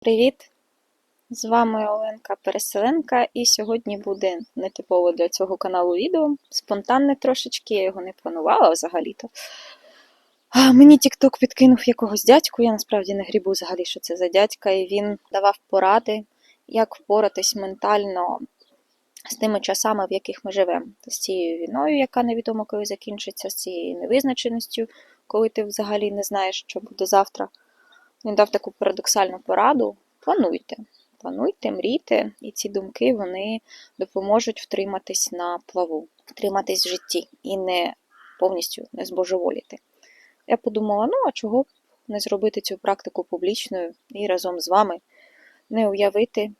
Привіт! З вами Оленка Переселенка, і сьогодні буде нетипово для цього каналу відео. Спонтанне трошечки, я його не планувала взагалі-то. Мені TikTok підкинув якогось дядьку, я насправді не грібу взагалі, що це за дядька, і він давав поради, як впоратись ментально з тими часами, в яких ми живемо. З цією війною, яка невідомо коли закінчиться, з цією невизначеністю, коли ти взагалі не знаєш, що буде завтра. Він дав таку парадоксальну пораду: плануйте. Плануйте, мрійте, і ці думки вони допоможуть втриматись на плаву, втриматись в житті і не повністю не збожеволіти. Я подумала: ну а чого б не зробити цю практику публічною і разом з вами не уявити,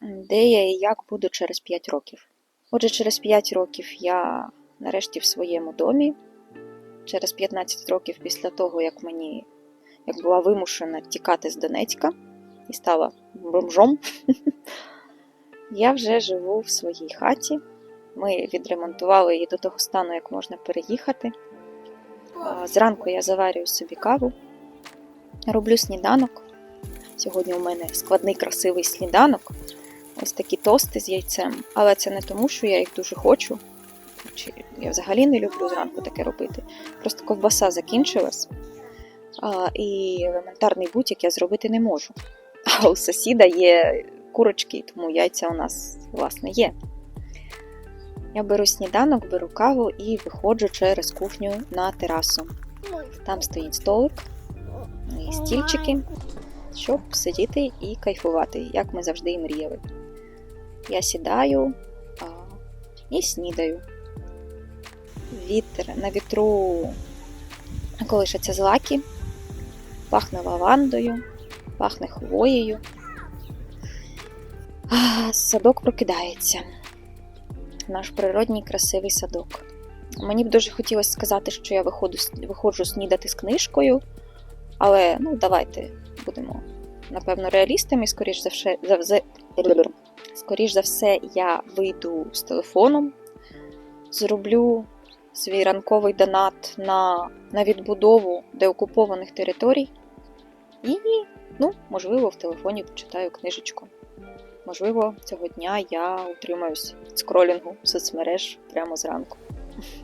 де я і як буду через 5 років. Отже, через 5 років я нарешті в своєму домі, через 15 років після того, як мені як була вимушена тікати з Донецька і стала бомжом, я вже живу в своїй хаті. Ми відремонтували її до того стану, як можна переїхати. Зранку я заварюю собі каву, роблю сніданок. Сьогодні у мене складний красивий сніданок. Ось такі тости з яйцем. Але це не тому, що я їх дуже хочу. Чи я взагалі не люблю зранку таке робити. Просто ковбаса закінчилась, а, і елементарний бутік я зробити не можу. А у сусіда є курочки, тому яйця у нас, власне, є. Я беру сніданок, беру каву і виходжу через кухню на терасу. Там стоїть столик і стільчики, щоб сидіти і кайфувати, як ми завжди і мріяли. Я сідаю а, і снідаю. Вітер на вітру колишаться злаки, пахне лавандою, пахне хвоєю. А, Садок прокидається. Наш природній красивий садок. Мені б дуже хотілося сказати, що я виходу, виходжу снідати з книжкою, але ну, давайте будемо, напевно, реалістами. Скоріш за все, скоріш за все, я вийду з телефоном, зроблю свій ранковий донат на, на відбудову деокупованих територій. І, ну, можливо, в телефоні почитаю книжечку. Можливо, цього дня я утримаюсь від скролінгу соцмереж прямо зранку.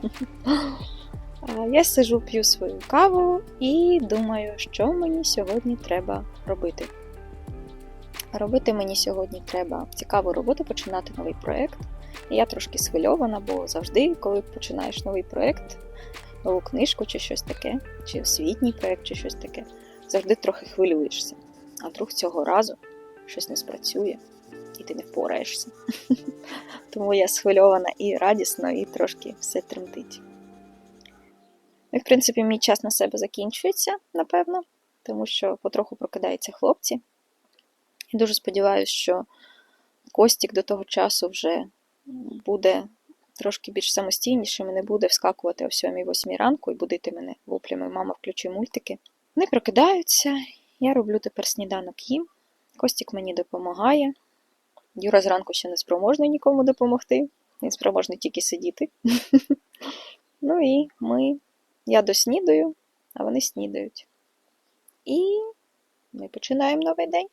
Я сижу, п'ю свою каву і думаю, що мені сьогодні треба робити. Робити мені сьогодні треба цікаву роботу, починати новий проєкт. Я трошки схвильована, бо завжди, коли починаєш новий проєкт, нову книжку чи щось таке, чи освітній проєкт, чи щось таке, завжди трохи хвилюєшся. А вдруг цього разу щось не спрацює, і ти не впораєшся. Тому я схвильована і радісно, і трошки все тремтить. Ну, в принципі, мій час на себе закінчується, напевно, тому що потроху прокидаються хлопці. І дуже сподіваюся, що Костік до того часу вже буде трошки більш самостійнішим і не буде вскакувати о 7-8 ранку і будити мене воплями Мама, включи мультики. Вони прокидаються, я роблю тепер сніданок їм. Костік мені допомагає. Юра зранку ще не спроможний нікому допомогти. Він спроможний тільки сидіти. Ну і ми. Я доснідаю, а вони снідають. І ми починаємо новий день.